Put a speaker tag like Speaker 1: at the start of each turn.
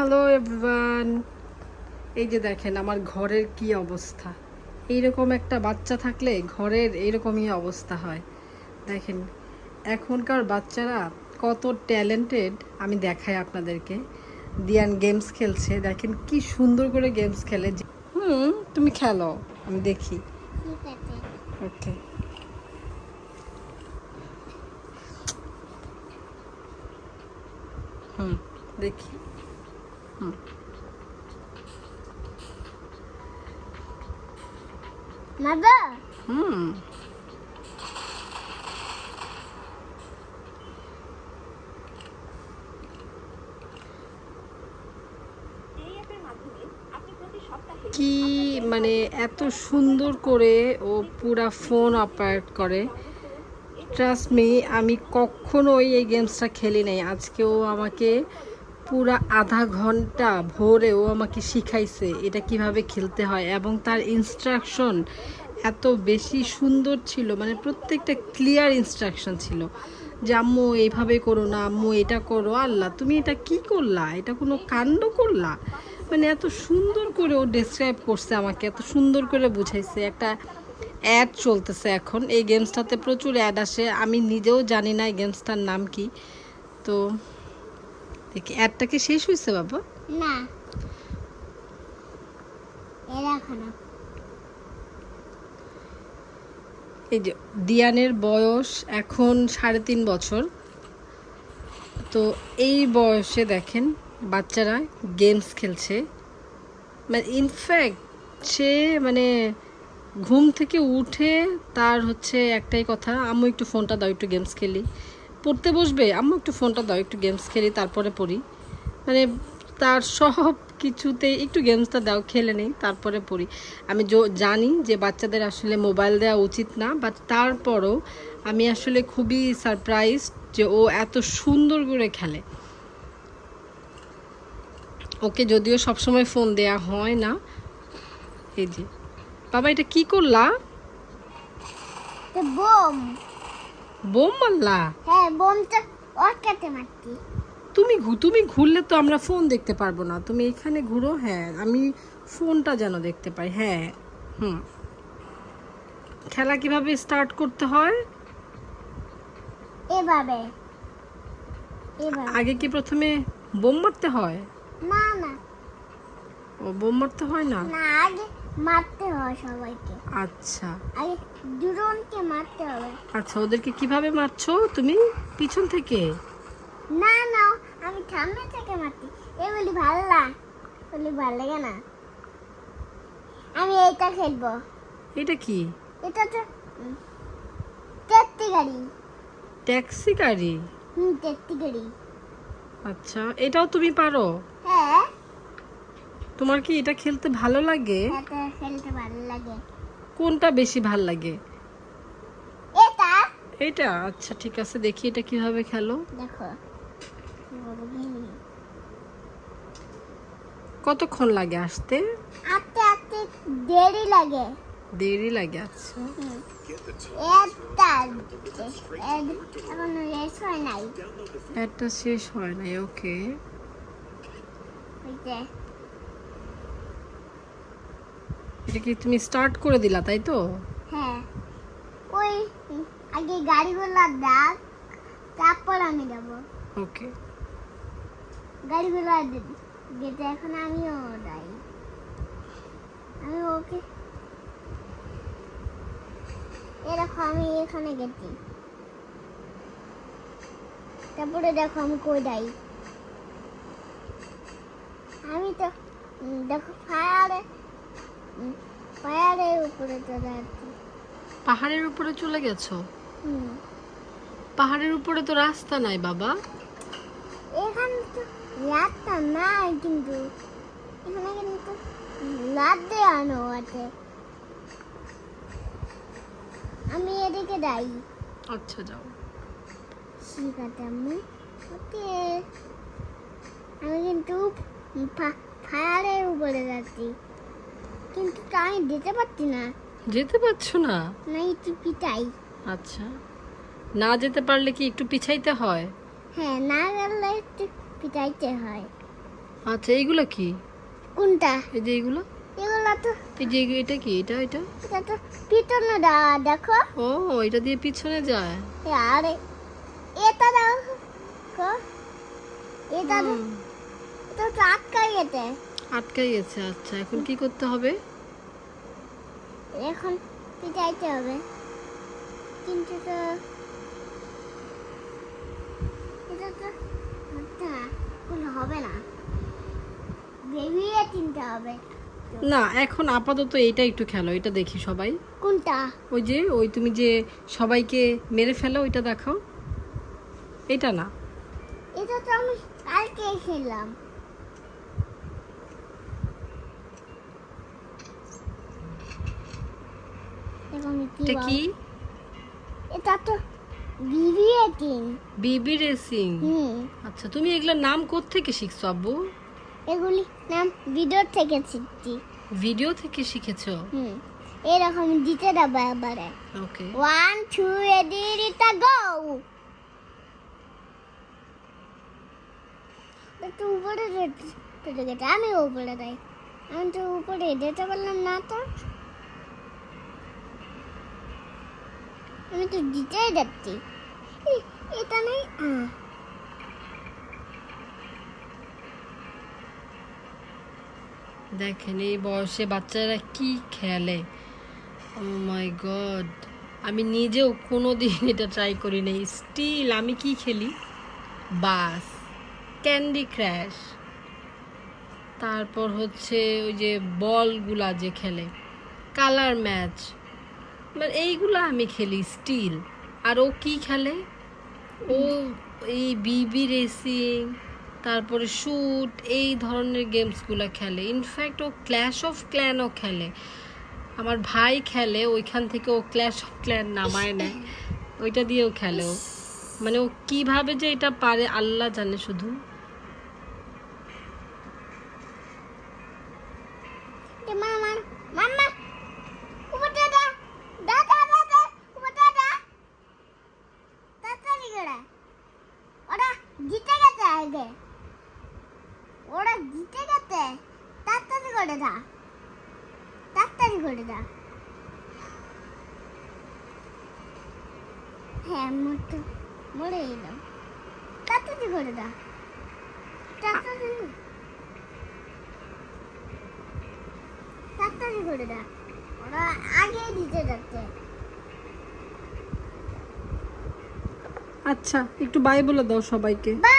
Speaker 1: Hello everyone এই যে দেখেন, আমার ঘরের কি অবস্থা? এইরকম একটা বাচ্চা থাকলে ঘরের এইরকমই অবস্থা হয়। দেখেন, এখনকার বাচ্চারা কত ট্যালেন্টেড আমি দেখাই আপনাদেরকে। দিয়ান গেমস খেলছে, দেখেন কি সুন্দর করে গেমস খেলে। হুম, তুমি খেলো, আমি দেখি। ওকে হুম, দেখি। হুম।
Speaker 2: বাবা
Speaker 1: হুম। কি মানে এত সুন্দর করে ও পুরা ফোন অপারেট করে। ট্রাস্ট মি আমি কখনোই এই গেমসটা খেলি নাই। আজকে ও আমাকে পুরা আধা ঘণ্টা ভোরে ও আমাকে শিখাইছে এটা কীভাবে খেলতে হয় এবং তার ইনস্ট্রাকশন এত বেশি সুন্দর ছিল মানে প্রত্যেকটা ক্লিয়ার ইনস্ট্রাকশন ছিল যে, আম্মু, এইভাবে করো না, আম্মু, এটা করো, আল্লাহ, তুমি এটা কি করলা? এটা কোনো কাণ্ড করলা? মানে এত সুন্দর করে ও ডেসক্রাইব করছে আমাকে, এত সুন্দর করে বুঝাইছে। একটা অ্যাড চলতেছে এখন, এই গেমসটাতে প্রচুর অ্যাড আসে, আমি নিজেও জানি না এই গেমসটার নাম কি, তো দেখি অ্যাডটা কি শেষ হয়েছে বাবা?
Speaker 2: না।
Speaker 1: এই যে দিয়ানের বয়স এখন সাড়ে তিন বছর। তো এই বয়সে দেখেন বাচ্চারা গেমস খেলছে। মানে ইনফ্যাক্ট সে মানে ঘুম থেকে উঠে তার হচ্ছে একটাই কথা আম্মু একটু ফোনটা দাও একটু গেমস খেলি। পড়তে বসবে? আম্মু, একটু ফোনটা দাও, একটু গেমস খেলি, তারপরে পড়ি। মানে তার সব কিছুতে একটু গেমসটা দাও, খেলে নেই, তারপরে পড়ি। আমি জানি যে বাচ্চাদের আসলে মোবাইল দেওয়া উচিত না বাট তারপরও আমি আসলে খুবই সারপ্রাইজ যে ও এত সুন্দর করে খেলে। ওকে যদিও সবসময় ফোন দেয়া হয় না। এই যে। বাবা, এটা কি করলা?
Speaker 2: বোম।
Speaker 1: বোম মারলা?
Speaker 2: হ্যাঁ বোমটা অটকাতে মারতি।
Speaker 1: তুমি ঘু- তুমি ঘুরলে তো আমরা ফোন দেখতে পারব না। তুমি এখানে ঘুরো হ্যাঁ আমি ফোনটা যেন দেখতে পাই হ্যাঁ হুম। খেলা কীভাবে স্টার্ট করতে হয়?
Speaker 2: এভাবে।
Speaker 1: আগে কি প্রথমে বোম মারতে হয়?
Speaker 2: না না।
Speaker 1: ও বোম মারতে হয় না?
Speaker 2: না আগে মারতে হয় সবাইকে।
Speaker 1: আচ্ছা।
Speaker 2: আগে দুজনকে মারতে হবে।
Speaker 1: আচ্ছা ওদেরকে কীভাবে মারছো তুমি? পিছন থেকে?
Speaker 2: না না আমি সামনে থেকে মারতি এ বলি ভালো না। বলি ভালো লাগে না। আমি এইটা খেলব।
Speaker 1: এটা কি?
Speaker 2: এটা তো তেত্তি গাড়ি।
Speaker 1: ট্যাক্সি গাড়ি?
Speaker 2: হুম তেত্তি গাড়ি।
Speaker 1: আচ্ছা এটাও তুমি পারো? তোমার কি এটা খেলতে ভালো লাগে?
Speaker 2: খেলতে ভালো লাগে।
Speaker 1: কোনটা বেশি ভালো লাগে?
Speaker 2: এটা।
Speaker 1: এটা? আচ্ছা ঠিক আছে দেখি এটা কীভাবে খেলো।
Speaker 2: দেখো।
Speaker 1: কতক্ষণ লাগে আসতে?
Speaker 2: আস্তে আস্তে দেরি লাগে।
Speaker 1: দেরি লাগে আচ্ছা।
Speaker 2: এটা
Speaker 1: শেষ হয় নাই। ওকে
Speaker 2: ওই যে
Speaker 1: এটা কি তুমি স্টার্ট করে দিলা তাই তো?
Speaker 2: হ্যাঁ। ওই আগে গাড়িগুলো ডাক তারপর আমি যাব।
Speaker 1: ওকে
Speaker 2: গাড়িগুলো যেতে এখন আমিও যাই। আমি ওকে এরকম আমি এখানে গেছি। তারপরে দেখো আমি কই যাই? আমি তো দেখো ফায়ারে ফায়ারের উপরে চলে যাচ্ছি
Speaker 1: পাহাড়ের উপরে চলে গেছো? পাহাড়ের উপরে তো রাস্তা নাই বাবা।
Speaker 2: এখানে তো রাতটা নাই কিন্তু এখানে কিন্তু লাদ দেওয়ানো আছে। আমি এদিকে যাই।
Speaker 1: আচ্ছা যাও।
Speaker 2: ঠিক আছে আমি ওকে আমি কিন্তু পাহাড়ের উপরে যাচ্ছি। কিন্তু আমি যেতে পারছি না।
Speaker 1: যেতে পারছ না?
Speaker 2: না একটু পিটাই।
Speaker 1: আচ্ছা। না যেতে পারলে কি একটু পিছাইতে হয়?
Speaker 2: হ্যাঁ না গেলে একটু পিটাইতে হয়।
Speaker 1: আচ্ছা এইগুলো কি?
Speaker 2: কোনটা?
Speaker 1: এই যে এইগুলো?
Speaker 2: এগুলো তো
Speaker 1: এই যে এটা কি? এটা এটা?
Speaker 2: এটা তো পিতনে দেওয়া দেখো।
Speaker 1: ও এটা দিয়ে পিছনে যায়?
Speaker 2: আরে এটা দেখো এটা এটা তো আটকাই গেছে
Speaker 1: আটকাই গেছে আচ্ছা এখন কি করতে হবে?
Speaker 2: এখন পিটাইতে হবে। কিন্তু তো এটা তো হবে না। বেরিয়ে কিনতে হবে।
Speaker 1: না এখন আপাতত এইটা একটু খেলো এটা দেখি সবাই।
Speaker 2: কোনটা?
Speaker 1: ওই যে ওই তুমি যে সবাইকে মেরে ফেলো ওইটা দেখাও। এটা না।
Speaker 2: এটা তো আমি কালকে খেললাম এখন কি
Speaker 1: এটা কি?
Speaker 2: এটা তো বেরিয়ে কিন
Speaker 1: বিবি রেসিং আচ্ছা তুমি এগুলোর নাম কোত্থেকে শিখছো আব্বু?
Speaker 2: এগুলি নাম ভিডিও থেকে শিখছি।
Speaker 1: ভিডিও থেকে শিখেছো?
Speaker 2: হুম। এরকম দিতে দেবে এবারে।
Speaker 1: Okay.
Speaker 2: One two ready Rita go একটু উপরে আমি উপরে যাই। আমি তো উপরে যেতে পারলাম না তো। আমি তো দিতেই যাচ্ছি। এটা নেই?
Speaker 1: দেখেন, এই বয়সে বাচ্চারা কি খেলে? My God. আমি নিজেও কোনো দিন এটা ট্রাই করি নাই। স্টিল আমি কি খেলি? বাস। ক্যান্ডি ক্র্যাশ তারপর হচ্ছে ওই যে বলগুলা যে খেলে। কালার ম্যাচ মানে এইগুলো আমি খেলি স্টিল। আর ও কি খেলে? ও এই বিবি রেসিং তারপরে শুট এই ধরনের গেমসগুলো খেলে। ইনফ্যাক্ট ও ক্ল্যাশ অফ ক্ল্যানও খেলে। আমার ভাই খেলে, ওইখান থেকে ও ক্ল্যাশ অফ ক্ল্যান নামায় নেয়। ওইটা দিয়েও খেলে ও। মানে ও কীভাবে যে এটা পারে, আল্লাহ জানে শুধু
Speaker 2: এ মামা মামা উপরে দাদা দাদা দাদা উপরে দাদা তাড়াতাড়ি করে ওরা জিতে গেছে আগে জিতে তাড়াতাড়ি করে দা। তাড়াতাড়ি করে দা। হ্যাঁ মতো মরে এলাম। তাড়াতাড়ি করে দা। তাড়াতাড়ি। তাড়াতাড়ি করে দা। ওরা আগে দিতে যাচ্ছে।
Speaker 1: আচ্ছা একটু বাই বলে দাও সবাইকে।
Speaker 2: বাই।